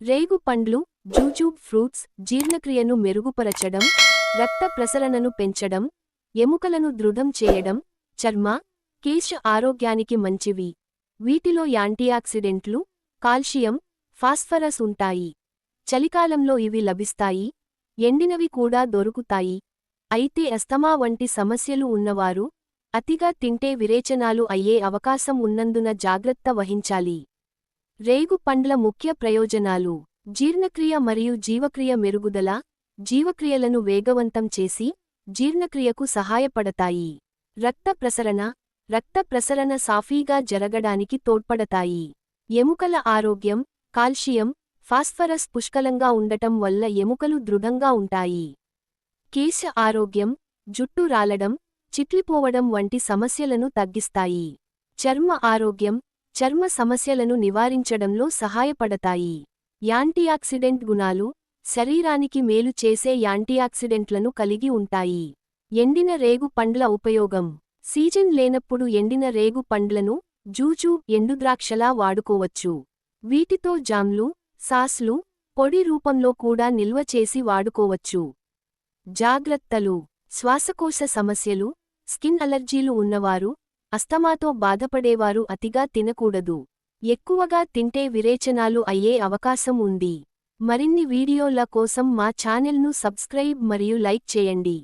రేగు పండ్లు జూజూబ్ ఫ్రూట్స్ జీర్ణక్రియను మెరుగుపరచడం రక్త ప్రసరణను పెంచడం ఎముకలను దృఢం చేయడం చర్మ కేశ ఆరోగ్యానికి మంచివి. వీటిలో యాంటీయాక్సిడెంట్లు కాల్షియం ఫాస్ఫరస్ ఉంటాయి. చలికాలంలో ఇవి లభిస్తాయి ఎండినవి కూడా దొరుకుతాయి. అయితే అస్తమా వంటి సమస్యలు ఉన్నవారు అతిగా తింటే విరేచనాలు అయ్యే అవకాశం ఉన్నందున జాగ్రత్త వహించాలి. రేగు పండ్ల ముఖ్య ప్రయోజనాలు. జీర్ణక్రియ మరియు జీవక్రియ మెరుగుదల జీవక్రియలను వేగవంతం చేసి జీర్ణక్రియకు సహాయపడతాయి. రక్త ప్రసరణ రక్త ప్రసరణ సాఫీగా జరగడానికి తోడ్పడతాయి. ఎముకల ఆరోగ్యం కాల్షియం ఫాస్ఫరస్ పుష్కలంగా ఉండటం వల్ల ఎముకలు దృఢంగా ఉంటాయి. కేశ ఆరోగ్యం జుట్టు రాలడం చిట్లిపోవడం వంటి సమస్యలను తగ్గిస్తాయి. చర్మ ఆరోగ్యం చర్మ సమస్యలను నివారించడంలో సహాయపడతాయి. యాంటీఆక్సిడెంట్ గుణాలు శరీరానికి మేలు చేసే యాంటీఆక్సిడెంట్లను కలిగి ఉంటాయి. ఎండిన రేగు పండ్ల ఉపయోగం. సీజన్ లేనప్పుడు ఎండిన రేగు పండ్లను జూజు ఎండుద్రాక్షలా వాడుకోవచ్చు. వీటితో జామ్లు సాస్లు పొడి రూపంలో కూడా నిల్వ చేసి వాడుకోవచ్చు. జాగ్రత్తలు. శ్వాసకోశ సమస్యలు. స్కిన్ అలర్జీలు ఉన్నవారు అస్తమాతో బాధపడేవారు అతిగా తినకూడదు. ఎక్కువగా తింటే విరేచనాలు అయ్యే అవకాశం ఉంది. మరిన్ని వీడియోల కోసం మా ఛానెల్ను సబ్స్క్రైబ్ మరియు లైక్ చేయండి.